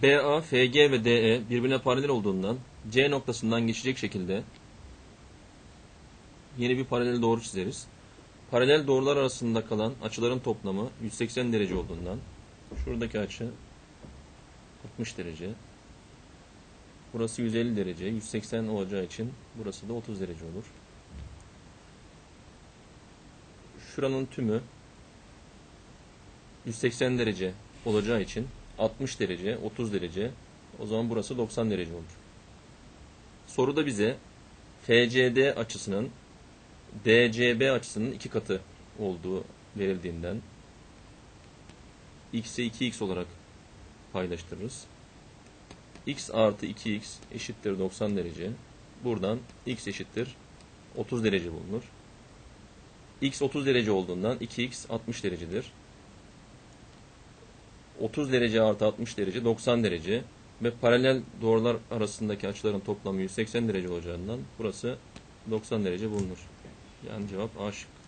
BA, FG ve DE birbirine paralel olduğundan C noktasından geçecek şekilde yeni bir paralel doğru çizeriz. Paralel doğrular arasında kalan açıların toplamı 180 derece olduğundan şuradaki açı 60 derece. Burası 150 derece. 180 olacağı için burası da 30 derece olur. Şuranın tümü 180 derece olacağı için 60 derece, 30 derece. O zaman burası 90 derece olur. Soruda bize FCD açısının DCB açısının iki katı olduğu verildiğinden x'e 2x olarak paylaştırırız. x artı 2x eşittir 90 derece. Buradan x eşittir 30 derece bulunur. x 30 derece olduğundan 2x 60 derecedir. 30 derece artı 60 derece 90 derece ve paralel doğrular arasındaki açıların toplamı 180 derece olacağından burası 90 derece bulunur. Yani cevap A şıkkı.